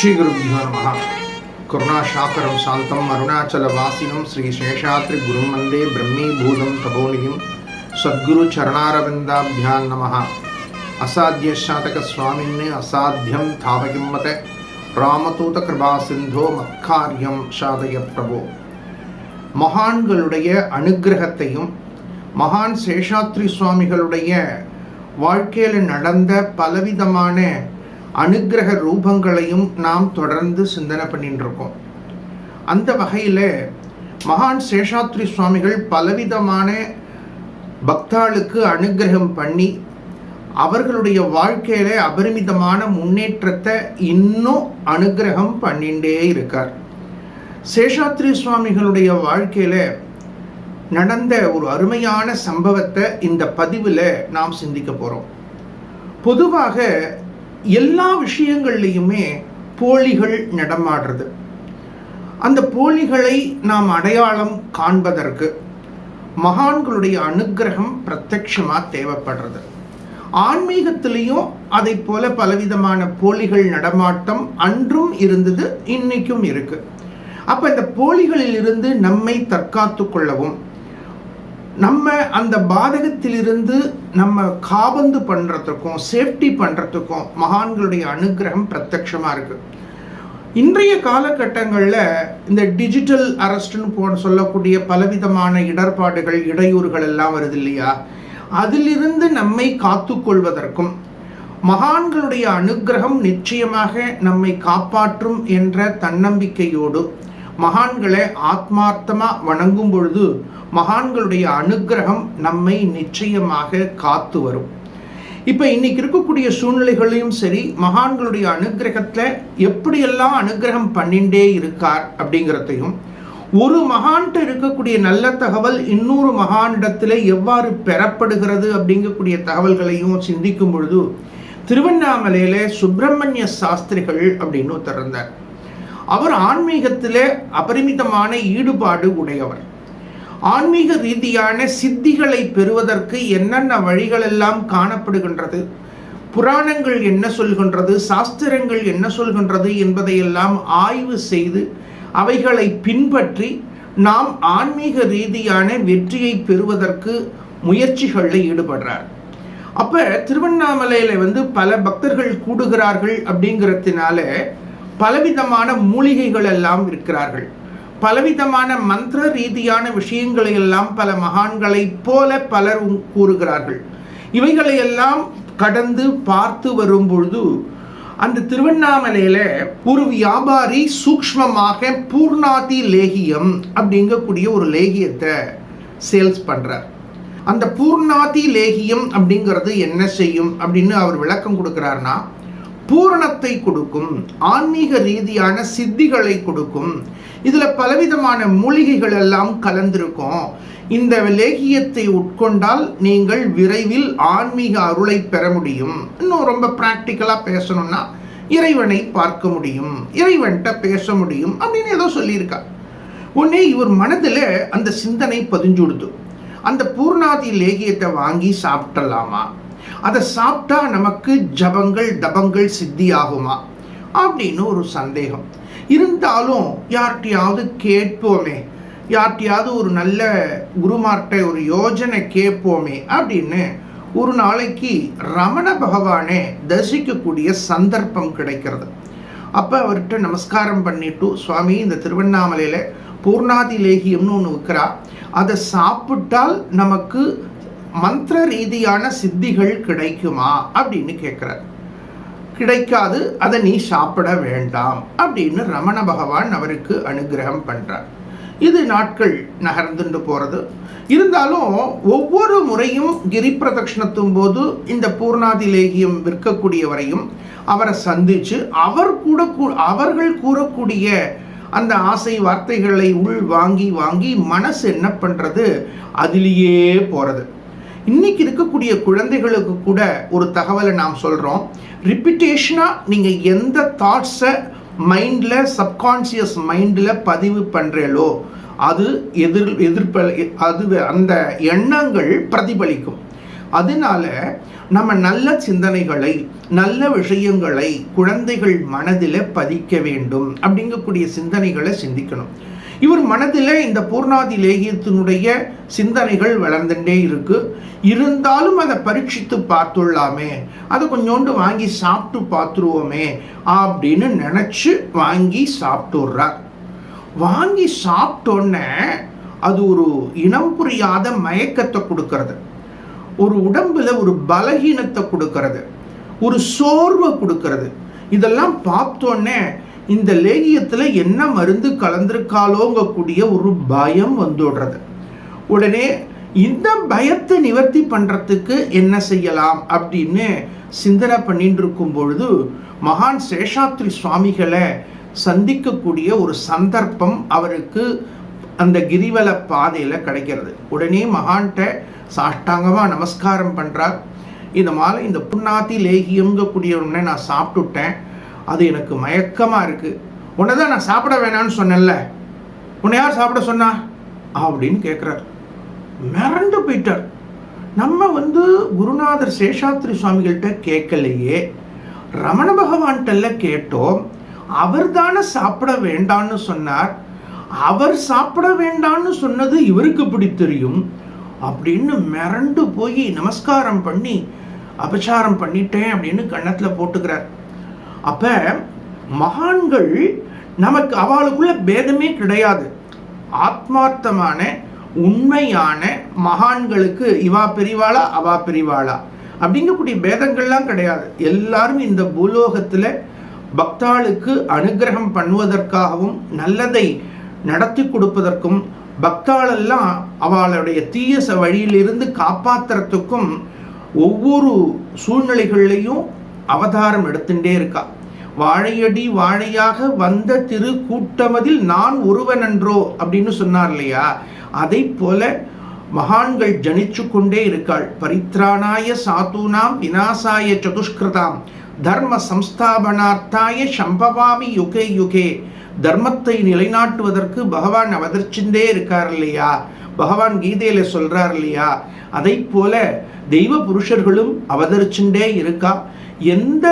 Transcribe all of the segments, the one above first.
ஸ்ரீகுருபியோ நம கருணாசாகரம் சாந்தம் அருணாச்சலவாசினம் ஸ்ரீ சேஷாத்ரி குரும் வந்தே பிரம்மீபூதம் தபோனியும் சத்குரு சரணாரவிந்தாபியான் நம அசாத்திய சாதக சுவாமின்னு அசாத்தியம் தாவகிம்மத ராமதூத கிருபா சிந்தோ மத்காரியம் சாதய பிரபோ. மகான்களுடைய அனுகிரகத்தையும் மகான் சேஷாத்ரி சுவாமிகளுடைய வாழ்க்கையில் நடந்த பலவிதமான அனுக்கிரக ரூபங்களையும் நாம் தொடர்ந்து சிந்தனை பண்ணிட்டு இருக்கோம் அந்த வகையில் மகான் சேஷாத்ரி சுவாமிகள் பலவிதமான பக்தாளுக்கு அனுக்கிரகம் பண்ணி அவர்களுடைய வாழ்க்கையில அபரிமிதமான முன்னேற்றத்தை இன்னும் அனுக்கிரகம் பண்ணிகிட்டே இருக்கார். சேஷாத்ரி சுவாமிகளுடைய வாழ்க்கையில நடந்த ஒரு அருமையான சம்பவத்தை இந்த பதிவில் நாம் சிந்திக்க போகிறோம் பொதுவாக எல்லா விஷயங்கள்லையுமே போலிகள் நடமாடுறது. அந்த போலிகளை நாம் அடையாளம் காண்பதற்கு மகான்களுடைய அனுக்கிரகம் பிரத்யட்சமாக தேவைப்படுறது. ஆன்மீகத்திலையும் அதை போல பலவிதமான போலிகள் நடமாட்டம் அன்றும் இருந்தது இன்னைக்கும் இருக்கு. அப்போ இந்த போலிகளில் இருந்து நம்மை தற்காத்து கொள்ளவும் நம்ம அந்த பாதகத்திலிருந்து நம்ம காபந்து பண்ணுறதுக்கும் சேஃப்டி பண்ணுறதுக்கும் மகான்களுடைய அனுகிரகம் பிரத்யட்சமா இருக்குது இன்றைய காலகட்டங்களில் இந்த டிஜிட்டல் அரஸ்ட்னு போ சொல்லக்கூடிய பலவிதமான இடர்பாடுகள் இடையூறுகள் எல்லாம் வருது இல்லையா? அதிலிருந்து நம்மை காத்துக்கொள்வதற்கும் மகான்களுடைய அனுகிரகம் நிச்சயமாக நம்மை காப்பாற்றும் என்ற தன்னம்பிக்கையோடு மகான்களை ஆத்மார்த்தமாக வணங்கும் பொழுது மகான்களுடைய அனுகிரகம் நம்மை நிச்சயமாக காத்து வரும். இப்போ இன்னைக்கு இருக்கக்கூடிய சூழ்நிலைகளையும் சரி மகான்களுடைய அனுகிரகத்தில் எப்படியெல்லாம் அனுகிரகம் பண்ணிண்டே இருக்கார் அப்படிங்கிறதையும் ஒரு மகான்கிட்ட இருக்கக்கூடிய நல்ல தகவல் இன்னொரு மகானிடத்தில் எவ்வாறு பெறப்படுகிறது அப்படிங்கக்கூடிய தகவல்களையும் சிந்திக்கும் பொழுது திருவண்ணாமலையில் சுப்பிரமணிய சாஸ்திரிகள் அப்படின்னு திறந்தார் அவர் ஆன்மீகத்தில் அபரிமிதமான ஈடுபாடு உடையவர். ஆன்மீக ரீதியான சித்திகளை பெறுவதற்கு என்னென்ன வழிகளெல்லாம் காணப்படுகின்றது? புராணங்கள் என்ன சொல்கின்றது? சாஸ்திரங்கள் என்ன சொல்கின்றது என்பதையெல்லாம் ஆய்வு செய்து அவைகளை பின்பற்றி நாம் ஆன்மீக ரீதியான வெற்றியை பெறுவதற்கு முயற்சிகளில் ஈடுபடுறார். அப்போ திருவண்ணாமலையில் வந்து பல பக்தர்கள் கூடுகிறார்கள் அப்படிங்கிறதுனால பலவிதமான மூலிகைகள் எல்லாம் இருக்கிறார்கள். பலவிதமான மந்திர ரீதியான விஷயங்களை எல்லாம் பல மகான்களைப் போல பலர் கூறுகிறார்கள். இவைகளை எல்லாம் கடந்து பார்த்து வரும் பொழுது அந்த திருவண்ணாமலையில ஒரு வியாபாரி சூக்மமாக பூர்ணாதி லேகியம் அப்படிங்கக்கூடிய ஒரு லேகியத்தை சேல்ஸ் பண்றார். அந்த பூர்ணாதி லேகியம் அப்படிங்கிறது என்ன செய்யும் அப்படின்னு அவர் விளக்கம் கொடுக்கிறார்னா பூரணத்தை கொடுக்கும் ஆன்மீக ரீதியான சித்திகளை கொடுக்கும். இதில் பலவிதமான மூலிகைகள் எல்லாம் கலந்திருக்கும். இந்த லேகியத்தை உட்கொண்டால் நீங்கள் விரைவில் ஆன்மீக அருளை பெற முடியும். இன்னும் ரொம்ப ப்ராக்டிக்கலாக பேசணும்னா இறைவனை பார்க்க முடியும். இறைவன்கிட்ட பேச முடியும் அப்படின்னு ஏதோ சொல்லியிருக்கா. உடனே இவர் மனதில் அந்த சிந்தனை பதிஞ்சுடுது. அந்த பூர்ணாதி லேகியத்தை வாங்கி சாப்பிட்டலாமா அதை சாப்பிட்டா நமக்கு ஜபங்கள் தபங்கள் சித்தி ஆகுமா அப்படின்னு ஒரு சந்தேகம். இருந்தாலும் யார்கிட்டையாவது கேட்போமே யார்கிட்டையாவது ஒரு நல்ல குருமார்கிட்ட ஒரு யோஜனை கேட்போமே அப்படின்னு ஒரு நாளைக்கு ரமண பகவானே தரிசிக்கக்கூடிய சந்தர்ப்பம் கிடைக்கிறது. அப்போ அவர்கிட்ட நமஸ்காரம் பண்ணிட்டு சுவாமி இந்த திருவண்ணாமலையில் பூர்ணாதி லேகியம்னு ஒன்று விற்கிறா அதை சாப்பிட்டால் நமக்கு மந்திர ரீதியான சித்திகள் கிடைக்குமா அப்படின்னு கேட்குறார் கிடைக்காது அதை நீ சாப்பிட வேண்டாம் அப்படின்னு ரமண பகவான் அவருக்கு அனுகிரகம் பண்ணுறார் இது நாட்கள் நகர்ந்துட்டு போகிறது இருந்தாலும் ஒவ்வொரு முறையும் கிரி பிரதட்சணத்தும் போது இந்த பூர்ணாதி லேகியம் விற்கக்கூடியவரையும் அவரை சந்தித்து அவர் கூட அவர்கள் கூறக்கூடிய அந்த ஆசை வார்த்தைகளை உள் வாங்கி வாங்கி மனசு என்ன பண்ணுறது அதிலேயே போகிறது இன்னைக்கு இருக்கக்கூடிய குழந்தைகளுக்கு கூட ஒரு தகவலை நாம் சொல்கிறோம் ரிப்பிட்டேஷனாக நீங்கள் எந்த தாட்ஸை மைண்டில் சப்கான்சியஸ் மைண்டில் பதிவு பண்ணுறீங்களோ அது எதிர் எதிர்ப்ப அது அந்த எண்ணங்கள் பிரதிபலிக்கும். அதனால நம்ம நல்ல சிந்தனைகளை நல்ல விஷயங்களை குழந்தைகள் மனதில் பதிக்க வேண்டும். அப்படிங்கக்கூடிய சிந்தனைகளை சிந்திக்கணும். இவர் மனதில் இந்த பூர்ணாதி லேகியத்தினுடைய சிந்தனைகள் வளர்ந்துட்டே இருக்கு. இருந்தாலும் அதை பரீட்சித்து பார்த்துள்ளாமே. அதை கொஞ்சோண்டு வாங்கி சாப்பிட்டு பார்த்துருவோமே அப்படின்னு நினச்சி வாங்கி சாப்பிட்டுடுறார். வாங்கி சாப்பிட்டோன்னே அது ஒரு இனம் புரியாத மயக்கத்தை கொடுக்கறது. ஒரு உடம்புல ஒரு பலகீனத்தை கொடுக்கறது. ஒரு சோர்வை கொடுக்கறது. இதெல்லாம் பார்த்தோன்னே இந்த லேகியத்தில் என்ன மருந்து கலந்துருக்காளோங்கக்கூடிய ஒரு பயம் வந்துடுறது. உடனே இந்த பயத்தை நிவர்த்தி பண்ணுறதுக்கு என்ன செய்யலாம் அப்படின்னு சிந்தனை பண்ணிட்டு இருக்கும் பொழுது மகான் சேஷாத்ரி சுவாமிகளை சந்திக்கக்கூடிய ஒரு சந்தர்ப்பம் அவருக்கு அந்த கிரிவல பாதையில் கிடைக்கிறது. உடனே மகான்கிட்ட சாஷ்டாங்கமாக நமஸ்காரம் பண்ணுறார் இந்த மாலை இந்த புண்ணாத்தி லேகியங்கக்கூடிய உடனே நான் சாப்பிட்டுட்டேன். அது எனக்கு மயக்கமாக இருக்குது உன்னை தான் நான் சாப்பிட வேணான்னு சொன்னேன்ல. உன்னை யார் சாப்பிட சொன்னா? அப்படின்னு கேட்குறார் மிரண்டு போயிட்டார். நம்ம வந்து குருநாதர் சேஷாத்ரி சுவாமிகள்கிட்ட கேட்கலையே. ரமண பகவான்கிட்ட கேட்டோம். அவர் தானே சாப்பிட வேண்டான்னு சொன்னார். அவர் சாப்பிட வேண்டான்னு சொன்னது இவருக்கு இப்படி தெரியும்? அப்படின்னு மிரண்டு போய் நமஸ்காரம் பண்ணி அபச்சாரம் பண்ணிட்டேன் அப்படின்னு கன்னத்தில் போட்டுக்கிறார். அப்போ மகான்கள் நமக்கு அவளுக்குள்ள பேதமே கிடையாது. ஆத்மார்த்தமான உண்மையான மகான்களுக்கு இவா பிரிவாளா அவா பிரிவாளா? அப்படிங்கக்கூடிய பேதங்கள்லாம் கிடையாது. எல்லாரும் இந்த பூலோகத்தில் பக்தாளுக்கு அனுகிரகம் பண்ணுவதற்காகவும் நல்லதை நடத்தி கொடுப்பதற்கும் பக்தாளெல்லாம் அவளுடைய தீய வழியிலிருந்து காப்பாற்றுறதுக்கும் ஒவ்வொரு சூழ்நிலைகள்லையும் அவதாரம் எடுத்துட்டே இருக்கா. வாழையடி வாழையாக வந்த திரு கூட்டமதில் நான் ஒருவன் என்றோ அப்படின்னு சொன்னார் இல்லையா? அதை போல மகான்கள் ஜனிச்சு கொண்டே இருக்காள். பரித்ராணாய சாத்தூனாம் வினாசாய சதுஷ்கிருதாம். தர்ம சம்ஸ்தாபனார்த்தாய சம்பவாமி யுகே யுகே. தர்மத்தை நிலைநாட்டுவதற்கு பகவான் அவதரிச்சுட்டே இருக்கார் இல்லையா? பகவான் கீதையில சொல்றார் இல்லையா? அதை போல தெய்வ புருஷர்களும் அவதரிச்சுட்டே இருக்கா. எந்த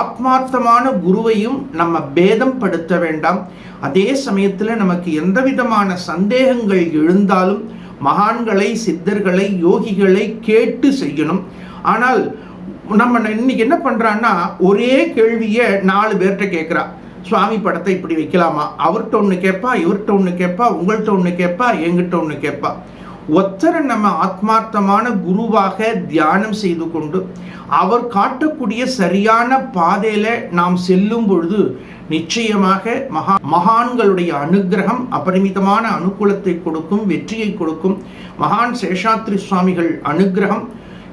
ஆத்மார்த்தமான குருவையும் நம்ம பேதம் படுத்த வேண்டாம். அதே சமயத்தில் நமக்கு எந்த விதமான சந்தேகங்கள் எழுந்தாலும் மகான்களை சித்தர்களை யோகிகளை கேட்டு செய்யணும். ஆனால் நம்ம இன்னைக்கு என்ன பண்ணுறான்னா ஒரே கேள்வியை நாலு பேர்கிட்ட கேட்குறா சுவாமி படத்தை இப்படி வைக்கலாமா? அவர்கிட்ட ஒன்று கேட்பா இவர்கிட்ட ஒன்று கேட்பா உங்கள்கிட்ட ஒன்று கேட்பா எங்கிட்ட ஒன்று கேட்பா ஒத்தரை நம்ம ஆத்மார்த்தமான குருவாக தியானம் செய்து கொண்டு அவர் காட்டக்கூடிய சரியான பாதையில நாம் செல்லும் பொழுது நிச்சயமாக மகா மகான்களுடைய அனுகிரகம் அபரிமிதமான அனுகூலத்தை கொடுக்கும் வெற்றியை கொடுக்கும். மகான் சேஷாத்ரி சுவாமிகள் அனுகிரகம்.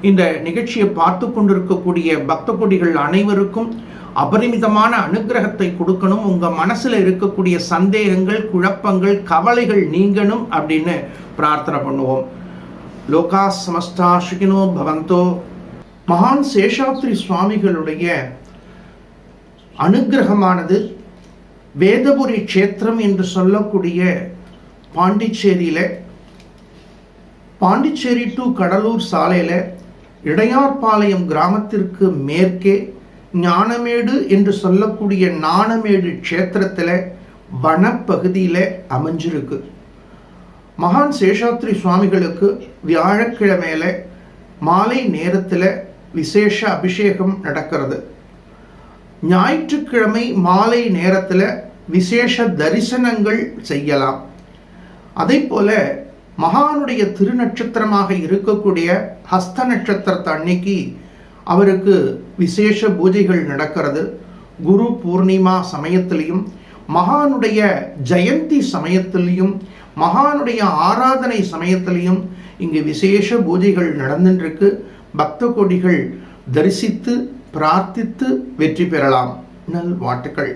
இந்த நிகழ்ச்சியை பார்த்து கொண்டிருக்கக்கூடிய பக்த கொடிகள் அனைவருக்கும் அபரிமிதமான அனுகிரகத்தை கொடுக்கணும். உங்க மனசுல இருக்கக்கூடிய சந்தேகங்கள் குழப்பங்கள் கவலைகள் நீங்கணும் அப்படின்னு பிரார்த்தனை பண்ணுவோம். லோகா சமஸ்தா சுகினோ பவந்தோ. மகான் சேஷாத்ரி சுவாமிகளுடைய அனுகிரகமானது வேதபுரி க்ஷேத்திரம் என்று சொல்லக்கூடிய பாண்டிச்சேரியில் பாண்டிச்சேரி டு கடலூர் சாலையில் இடையார்பாளையம் கிராமத்திற்கு மேற்கே ஞானமேடு என்று சொல்லக்கூடிய நாணமேடு க்ஷேத்திரத்தில் வனப்பகுதியில் அமைஞ்சிருக்கு. மகான் சேஷாத்ரி சுவாமிகளுக்கு வியாழக்கிழமையில மாலை நேரத்தில் விசேஷ அபிஷேகம் நடக்கிறது. ஞாயிற்றுக்கிழமை மாலை நேரத்தில் விசேஷ தரிசனங்கள் செய்யலாம். அதே போல மகானுடைய திருநட்சத்திரமாக இருக்கக்கூடிய ஹஸ்த நட்சத்திரத்தை அன்னைக்கு அவருக்கு விசேஷ பூஜைகள் நடக்கிறது. குரு பூர்ணிமா சமயத்திலையும் மகானுடைய ஜெயந்தி சமயத்திலையும் மகானுடைய ஆராதனை சமயத்திலையும் இங்கு விசேஷ பூஜைகள் நடந்துட்டுருக்கு பக்த கொடிகள் தரிசித்து பிரார்த்தித்து வெற்றி பெறலாம். நல் வாட்டுக்கள்